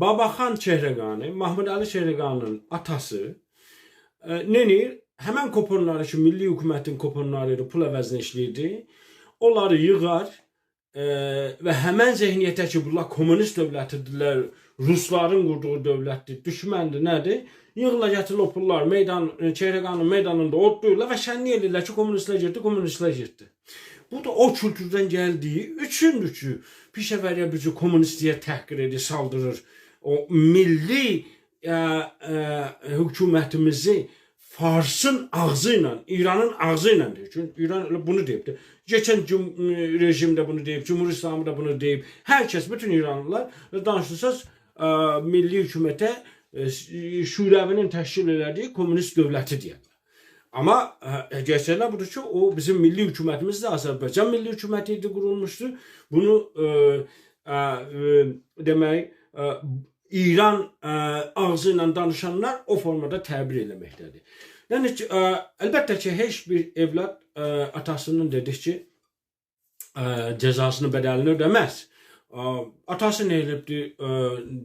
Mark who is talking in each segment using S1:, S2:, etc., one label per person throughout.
S1: Babaxan Çehreqani, Mahmud Ali Çehreqanının atası e, Nenir həmən kuponları ki, milli hökumətin kuponları ilə pul əvəzinə işləyirdi. Onları yığar e, və həmən zehniyyətə ki, bunlar kommunist dövlətidirlər, Rusların qurduğu dövlətdir, düşməndir, nədir? Yığırlar gətirir o pullar meydan, Çehreqanın meydanında otlayırlar və şənlik edirlər ki, kommunistlər getdi, kommunistlər getdi. Bu da o kültürdən gəldiyi üçündür ki, pişəvəriyə bizi komünistliyə təhqir edir, saldırır. O milli e, e, hökumətimizi Farsın ağzı İranın ağzı ilə deyir. İran bunu deyibdi. Geçən cum rejim də bunu deyib, Cumhur İslamı da bunu deyib. Hər kəs, bütün İranlılar danışırsınız e, milli hökumətə e, Şurəvinin təşkil elədiyi kommunist dövləti deyirlər. Ama e, gerçekler budur ki o bizim milli hükümetimiz de Azerbaycan milli hükümetiydi kurulmuştu. Bunu e, e, e, e, İran e, ağzıyla danışanlar o formada təbir eləməkdədir. Yəni ki, e, əlbəttə ki, heç bir evlad e, atasının dedikçe e, cəzasını bədəlini ödəməz. E, atası e,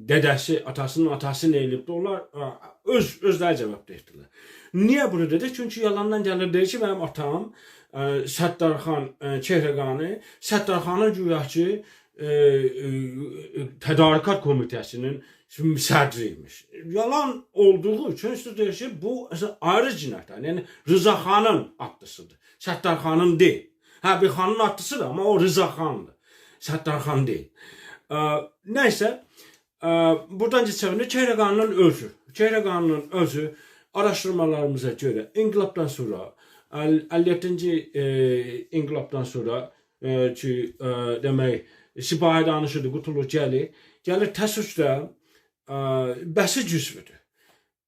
S1: dədəsi, atasının atası nə elibdi, onlar öz özləri cavab verdilər. Niye bunu dedi? Çünkü yalandan gelir dedi ki benim atam Səttarxan Çehreqani Səttarxanın güya ki Tədarikat Komitəsinin sədriymiş. Yalan olduğu üçün işte deyir ki bu ayrı cinayətdir. Yəni Rıza xanın atlısıdır. Səttarxanın deyil. Ha bir xanın atlısı da ama o Rıza xandır. Səttarxan deyil. E, neyse e, buradan geçelim. Çehreqanın özü. Çehreqanın özü araştırmalarımıza göre inkılaptan sonra 57. E, inkılaptan sonra e, ki e, demek sipahi danışırdı Qutulur Gəli gəlir təsüsdə e, bəsi cüzvüdür.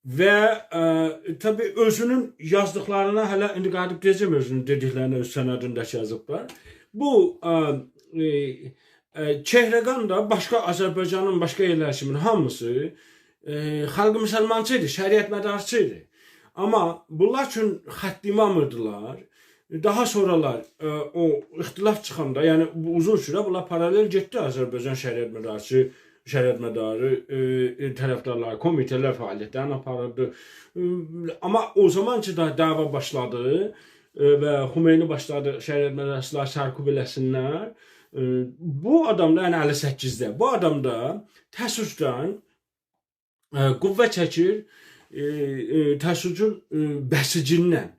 S1: Və e, tabi özünün yazdıklarına hələ indi qalib deyəcəm özünün dediklərini öz yazıblar. Bu e, e, e, Çehreqan da başqa Azərbaycanın başqa yerləşiminin hamısı e, xalqı müsəlmançı idi, şəriət mədarçı idi. Amma bunlar üçün xətt imamırdılar. Daha sonralar e, o ixtilaf çıxanda, yəni bu uzun sürə bunlar paralel getdi Azərbaycan şəriət mədarçı, şəriət mədarı e, tərəfdarlar, komitələr fəaliyyətlərini aparırdı. E, amma o zaman ki da dava başladı e, və Xumeyni başladı şəriət mədarçılar sərkub eləsinlər. E, bu adamda, yəni 58-də, bu adamda təəssüfdən e, qüvvə çəkir, e, e, e, bəsicindən.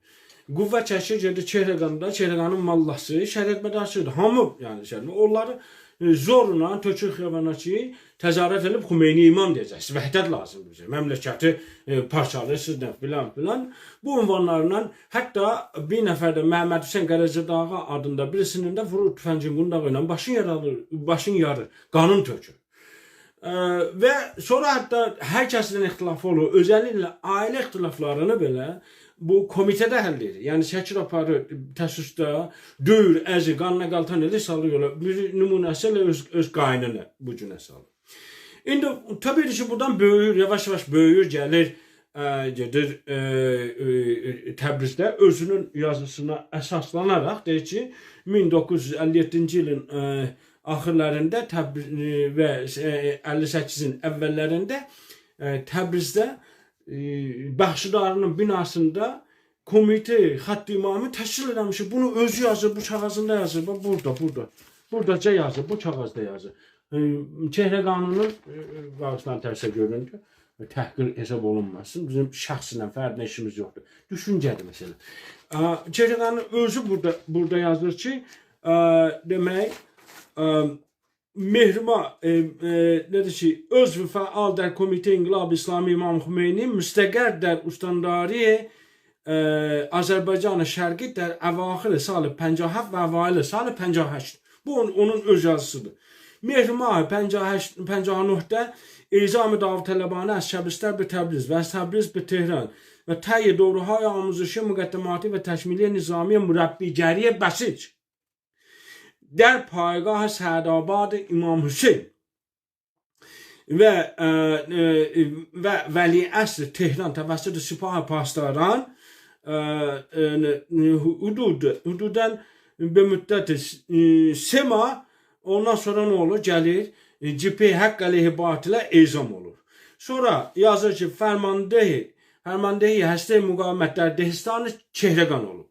S1: Qüvvə çəkir gedir Çehreqanda, Çehreqanın mallası, şəriət mədarsıdır. Hamı, yəni şəriət, onları zorla tökür xiyabana ki, təzarət edib Xumeyni imam deyəcəksiniz. Vəhdət lazımdır bizə. Məmləkəti e, parçalayırsınız, filan filan. Bu ünvanlarla hətta bir nəfər də Məhəmməd Hüseyn Qərəzədağı adında birisinin də vurur tüfəngin qundağı ilə başın yaralır, başın yarır, qanın tökür. Ee, və sonra hətta hər kəsin ixtilafı olur. Özəlliklə ailə ixtilaflarını belə bu komitədə həll edir. Yəni şəkil aparır təşəbbüsdə, döyür, əzi, qanına qaltan edir, salır. Bir nümunəsi ilə öz, öz qaynını bu günə salır. İndi tabii ki buradan böyüyür, yavaş yavaş böyüyür, gəlir, ə, gedir ə, ə, Təbrizdə özünün yazısına əsaslanaraq deyir ki, 1957-ci ilin ə, axırlarında Təbriz və 58-in əvvəllərində e, Təbrizdə e, binasında komitə xətt imamı təşkil eləmiş. Bunu özü yazır, bu kağızında yazır. Bax burada, burada. Buradaca yazır, bu kağızda yazır. E, Çehrə qanunu qağızdan tərsə göründü. Təhqir hesab olunmasın. Bizim şəxsinə, fərdlə işimiz yoxdur. Düşüncədir məsələ. Çehrə qanunu özü burada burada yazır ki, demək Mehrimah e, e, nedir ki özv faal der Komite İnkılab İslami İmam Xümeyni müstəqər der ustandari e, Azərbaycan Şərqi der əvaxir salı 57 və əvail salı 58. Bu onun, onun öz yazısıdır. Mehrimah 58 59-da İlzam-ı Davud Tələbanı az Şəbistər bir Təbriz və az Təbriz bir Tehran və təyi doğruhay amuzuşu müqəddəmatı və təkmili nizamiyə mürəbbigəriyə bəsic. در پایگاه سعدآباد امام حسین و و ولی اصل تهران توسط سپاه پاسداران hudud hududan bir müddət sema ondan sonra ne olur? Gəlir e, cephe hak aleyhi batıla ezam olur. Sonra yazır ki fermandehi fermandehi heste mukavemetler dehistanı çehregan olur.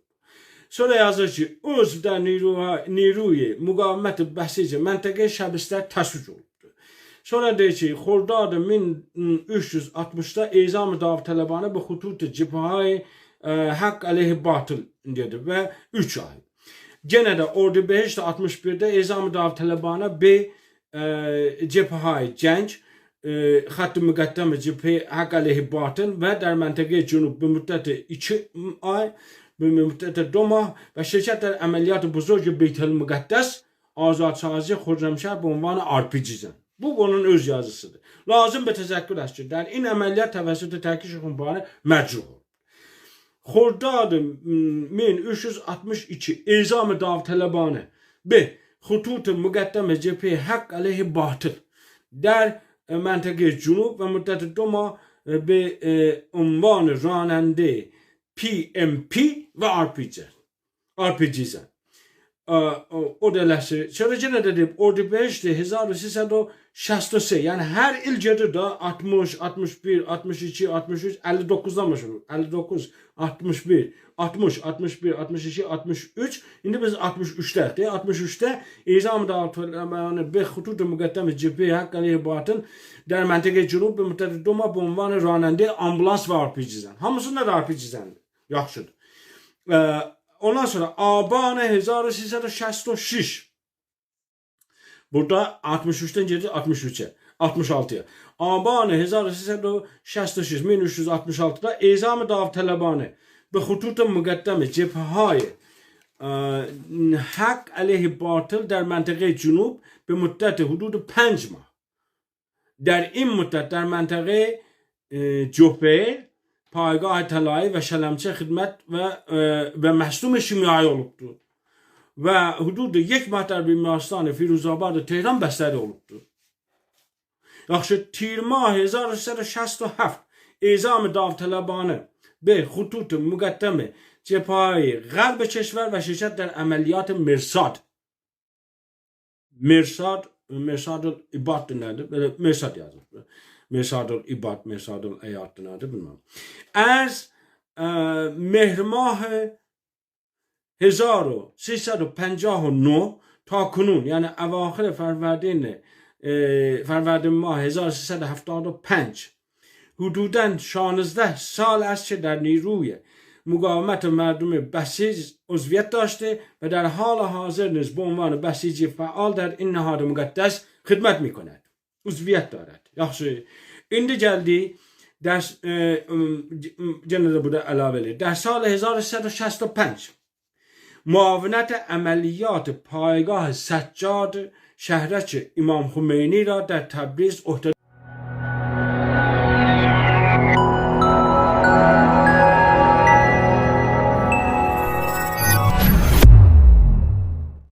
S1: Sonra yazır ki niruha, niruyi muqavimət bəsici məntəqə şəbislər təsvic olubdur. Sonra deyir ki, Xordad 1360'da ezam-ı dav tələbanı bu xutut cibhayı e, haqq aleyhi batıl dedi ve 3 ay. Gene de Ordu 5'te 61'de ezam-ı dav tələbanı bir e, cibhayı genç e, hattı müqəddəm cibhi haqq aleyhi batıl ve der məntəqə cünub bir müddəti 2 ay به مدت دو ماه و شرکت در عملیات بزرگ بیت المقدس آزادسازی خرمشهر به عنوان RPG زن. Bu onun öz yazısıdır. Lazım به تذکر است که در این عملیات توسط ترکیش خونبانه مجروح oldu. خرداد 1362 اعزام داوطلبانه به خطوط مقدم جبهه حق علیه باطل در منطقه جنوب و مدت دو ماه به عنوان راننده PMP ve RPG. RPG زن. O dələsi. Çərəcənə dedim, ordu 5'di, 1363. Yani her il gedir 60, 61, 62, 63, 59'dan başlıyor. 59, 61, 60, 61, 62, 63. Şimdi biz 63'te. 63'te İzam dağıtılmanı bir hututu müqəddəm cephe haqqı batın der məntəqə cənub və mütəddid doma bu ranəndə ambulans və RPG-dən. Hamısında da RPG-dəndir. Yaxşıdır. E, ondan sonra Abane 1366 Burada 63-dən gedir 63-ə. 66-ya. Abane 1366 1366-da Ezam-ı Dav Tələbani və Xutut-ı Müqəddəmi Cephəyi Hak əleyhi batıl dər məntəqə cənub bi müddət hudud 5 mah. Dər in müddət dər məntəqə Cübhə جوفه پایگاه طلایی و شلمچه خدمت و و مصدوم شیمیایی olubdu. و حدود یک ماه در بیمارستان فیروزآباد تهران بستری olubdu. yaxşı تیر ماه 1367 اعزام داوطلبانه به خطوط مقدم جبهه غرب کشور و شرکت در عملیات مرساد مرساد مرساد الاباد nerede? مرساد yazmış. İbad, Mesadul Eyat'ın adı bilmem. از مهر ماه 1359 تا کنون یعنی اواخر فروردین فروردین ماه 1375 حدودا 16 سال است که در نیروی مقاومت مردم بسیج عضویت داشته و در حال حاضر نیز به عنوان بسیجی فعال در این نهاد مقدس خدمت می کند عضویت دارد. yaxşı indi geldi ders e, de burada əlavəli در سال 1365 معاونت عملیات پایگاه سجاد شهرک امام خمینی را در تبریز عهده